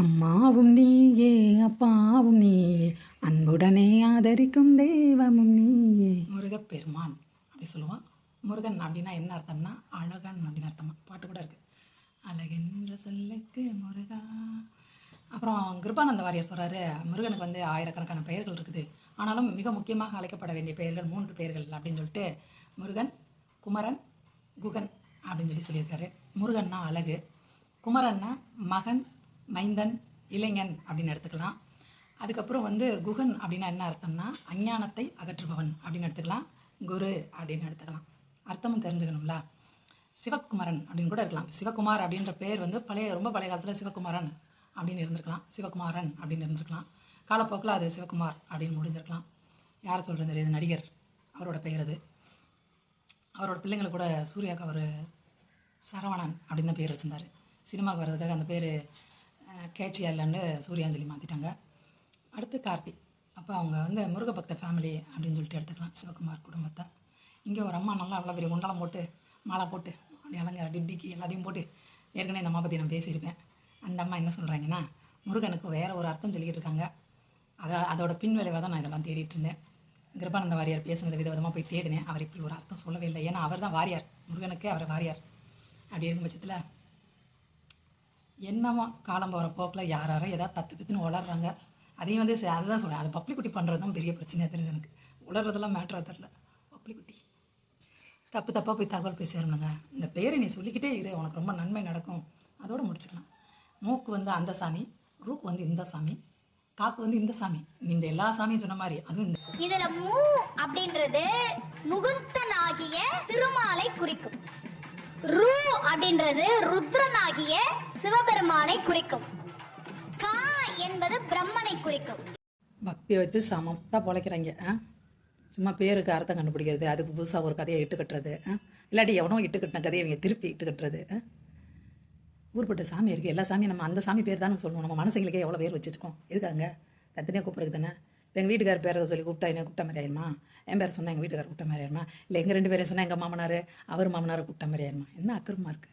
அம்மாவும் நீயே அப்பாவும் நீயே. அன்புடனே ஆதரிக்கும் தெய்வமும் நீயே. முருகப்பெருமான் அப்படி சொல்லுவான். முருகன் அப்படின்னா என்ன அர்த்தம்னா அழகன் அப்படின்னு அர்த்தமா. பாட்டு கூட இருக்கு. அழகென்ற சொல்லுக்கு முருகா. அப்புறம் கிருபானந்த வாரியர் சொல்கிறாரு முருகனுக்கு வந்து ஆயிரக்கணக்கான பெயர்கள் இருக்குது. ஆனாலும் மிக முக்கியமாக அழைக்கப்பட வேண்டிய பெயர்கள் மூன்று பெயர்கள் அப்படின்னு சொல்லிட்டு முருகன் குமரன் குகன் அப்படின்னு சொல்லி சொல்லியிருக்காரு. முருகன்னா அழகு. குமரன்னா மகன் மைந்தன் இளைஞன் அப்படின்னு எடுத்துக்கலாம். அதுக்கப்புறம் வந்து குகன் அப்படின்னா என்ன அர்த்தம்னா அஞ்ஞானத்தை அகற்றுபவன் அப்படின்னு எடுத்துக்கலாம். குரு அப்படின்னு எடுத்துக்கலாம். அர்த்தமும் தெரிஞ்சுக்கணும்ல. சிவகுமரன் அப்படின்னு கூட இருக்கலாம். சிவகுமார் அப்படின்ற பேர் வந்து பழைய ரொம்ப பழைய காலத்தில் சிவகுமாரன் அப்படின்னு இருந்திருக்கலாம். சிவகுமாரன் அப்படின்னு இருந்திருக்கலாம். காலப்போக்கில் அது சிவகுமார் அப்படின்னு முடிஞ்சிருக்கலாம். யார் சொல்கிறது தெரியாது? நடிகர். அவரோட பெயர் அது. அவரோட பிள்ளைங்களை கூட சூர்யாவுக்கு அவர் சரவணன் அப்படின்னு தான் பேர் வச்சுருந்தார். சினிமாவுக்கு வர்றதுக்காக அந்த பேர் கேச்சியா இல்லைன்னு மாற்றிட்டாங்க அடுத்து கார்த்தி. அப்போ அவங்க வந்து முருகபக்த ஃபேமிலி அப்படின்னு சொல்லிட்டு எடுத்துக்கலாம். சிவகுமார் குடும்பத்தை. இங்கே ஒரு அம்மா நல்லா அவ்வளோ பெரிய குண்டலம் போட்டு மாலை போட்டு இலங்க அலங்க எல்லாத்தையும் போட்டு ஏற்கனவே இந்த அம்மா பற்றி நான் பேசியிருப்பேன் அந்த அம்மா என்ன சொல்கிறாங்கன்னா முருகனுக்கு வேறு ஒரு அர்த்தம் சொல்லிக்கிட்டு இருக்காங்க. அதை அதோட பின் விளைவாக தான் நான் இதெல்லாம் தேடிட்டு இருந்தேன். கிருபானந்த வாரியார் பேசுனது விதவிதமாக போய் தேடினேன். அவர் இப்படி ஒரு அர்த்தம் சொல்லவே இல்லை. ஏன்னா அவர் தான் வாரியார். முருகனுக்கே அவர் வாரியார். அப்படி இருக்கும் பட்சத்தில் என்னமோ காலம் போகிற போக்கில் யார் யாரோ ஏதாவது தத்து பித்துன்னு உளர்றாங்க. அதையும் வந்து சரி, அதுதான் சொல்கிறேன் அது பப்ளி குட்டி பண்ணுறது தான் பெரிய பிரச்சனையாக தெரியுது எனக்கு. உளர்றதெல்லாம் மேட்ராக தெரில பப்ளி குட்டி தப்பு தப்பாக போய் தகவல் பேசிடணுங்க இந்த பேரை நீ சொல்லிக்கிட்டே இரு. உனக்கு ரொம்ப நன்மை நடக்கும். அதோடு முடிச்சுக்கலாம். மூக்கு வந்து அந்த சாமி ரூக்கு வந்து இந்த சாமி காக்கு வந்து இந்த சாமி. நீ இந்த எல்லா சாமியும் சொன்ன மாதிரி அதுவும் இந்த இதுல மூ அப்படின்றது முகுந்தனாகிய திருமாலை குறிக்கும். ரூ அப்படின்றது ருத்ரனாகிய சிவபெருமானை குறிக்கும். கா என்பது பிரம்மனை குறிக்கும். பக்தி வைத்து சமத்தாக பொழைக்கிறாங்க ஆ? சும்மா பேருக்கு அர்த்தம் கண்டுபிடிக்கிறது அதுக்கு புதுசாக ஒரு கதையை இட்டு கட்டுறது ஆ? இல்லாட்டி எவனோ இட்டு கட்டின கதையை இவங்க திருப்பி இட்டு கட்டுறது ஊர்பட்ட சாமி இருக்குது எல்லா சாமியும் நம்ம அந்த சாமி பேர் தானே சொல்லணும் நம்ம மனசுங்களுக்கே எவ்வளோ பேர் வச்சுருக்கோம். எதுக்காங்க தனித்தனியாக கூப்பிட்றது தானே? இப்போ எங்கள் வீட்டுக்கார் பேரை சொல்லி கூப்பிட்டா என்ன கூப்பிட்ட மாதிரி ஆயிருமா? என் பேரை சொன்னால் எங்கள் வீட்டுக்கார் கூப்பிட்ட மாதிரி ஆயிருமா? இல்லை எங்கள் ரெண்டு பேரையும் சொன்னால் எங்கள் மாமனார்? அவர் மாமனாரை கூப்பிட்ட மாதிரி ஆயிருமா? என்ன அக்கிரமாக இருக்குது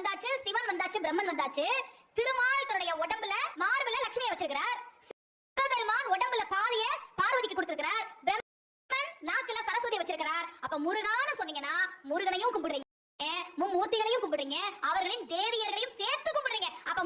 வந்தாச்சு சிவன் வந்தாச்சு பிரம்மன் வந்தாச்சு. திருமால் தன்னுடைய உடம்புல மார்புல லட்சுமியை வச்சிருக்கிறார். சிவபெருமான் உடம்புல பாதிய பார்வதிக்கு கொடுத்திருக்கிறார். பிரம்மன் நாக்குல சரஸ்வதி வச்சிருக்கிறார். அப்ப முருகான்னு சொன்னீங்கன்னா முருகனையும் கும்பிடுறீங்க மும்மூர்த்திகளையும் கும்பிடுறீங்க அவர்களின் தேவியர்களையும் சேர்த்து கும்பிடுறீங்க. அப்ப